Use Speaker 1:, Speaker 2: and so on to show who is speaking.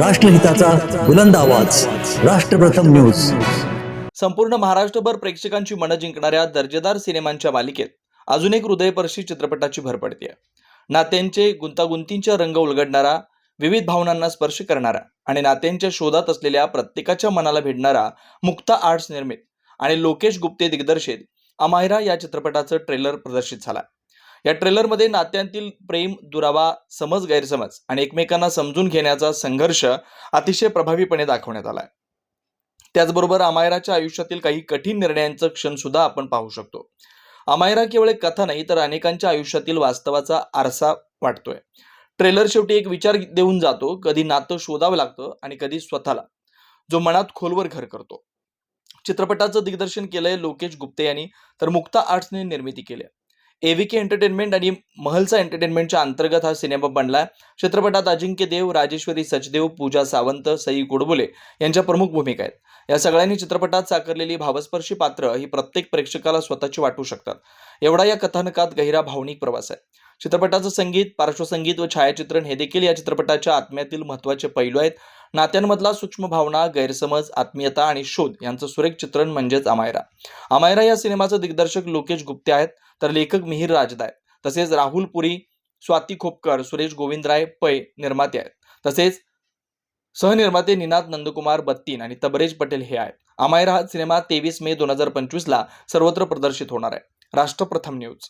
Speaker 1: राष्ट्रहिताचा बुलंद आवाज. राष्ट्रप्रथम न्यूज.
Speaker 2: संपूर्ण महाराष्ट्रभर प्रेक्षकांची मनं जिंकणाऱ्या दर्जेदार सिनेमांच्या मालिकेत अजून एक हृदयपर्शी चित्रपटाची भर पडते नात्यांचे गुंतागुंतींचे रंग उलगडणारा विविध भावनांना स्पर्श करणारा आणि नात्यांच्या शोधात असलेल्या प्रत्येकाच्या मनाला भिडणारा मुक्ता आर्ट्स निर्मित आणि लोकेश गुप्ते दिग्दर्शित अमायरा या चित्रपटाचं ट्रेलर प्रदर्शित झाला. या ट्रेलरमध्ये नात्यांतील प्रेम दुरावा समज गैरसमज आणि एकमेकांना समजून घेण्याचा संघर्ष अतिशय प्रभावीपणे दाखवण्यात आला आहे त्याचबरोबर अमायराच्या आयुष्यातील काही कठीण निर्णयांचं क्षण सुद्धा आपण पाहू शकतो. अमायरा केवळ एक कथा नाही तर अनेकांच्या आयुष्यातील वास्तवाचा आरसा वाटतोय. ट्रेलर शेवटी एक विचार देऊन जातो कधी नातं शोधावं लागतं आणि कधी स्वतःला जो मनात खोलवर घर करतो. चित्रपटाचं दिग्दर्शन केलंय लोकेश गुप्ते यांनी तर मुक्ता आर्ट्सने निर्मिती केली एव्हीके एंटरटेनमेंट आणि महलचा एंटरटेनमेंटच्या अंतर्गत हा सिनेमा बनलाय. चित्रपटात अजिंक्य देव राजेश्वरी सचदेव पूजा सावंत सई गोडबोले यांच्या प्रमुख भूमिका आहेत. या सगळ्यांनी चित्रपटात साकारलेली भावस्पर्शी पात्र ही प्रत्येक प्रेक्षकाला स्वतःची वाटू शकतात. एवढा या कथानकात गहिरा भावनिक प्रवास आहे. चित्रपटाचं संगीत पार्श्वसंगीत व छायाचित्रण हे देखील या चित्रपटाच्या आत्म्यातील महत्त्वाचे पैलू आहेत. नात्यांमधला सूक्ष्म भावना गैरसमज आत्मीयता आणि शोध यांचं सुरेख चित्रण म्हणजेच अमायरा. अमायरा या सिनेमाचं दिग्दर्शक लोकेश गुप्ते आहेत तर लेखक मिहिर राजदा आहेत तसेच राहुल पुरी स्वाती खोपकर सुरेश गोविंदराय पै निर्माते आहेत. तसेच सहनिर्माते निनाद नंदकुमार बत्तीन आणि तबरेज पटेल हे आहेत. अमायरा हा सिनेमा तेवीस मे दोन हजार पंचवीसला सर्वत्र प्रदर्शित होणार आहे. राष्ट्रप्रथम न्यूज.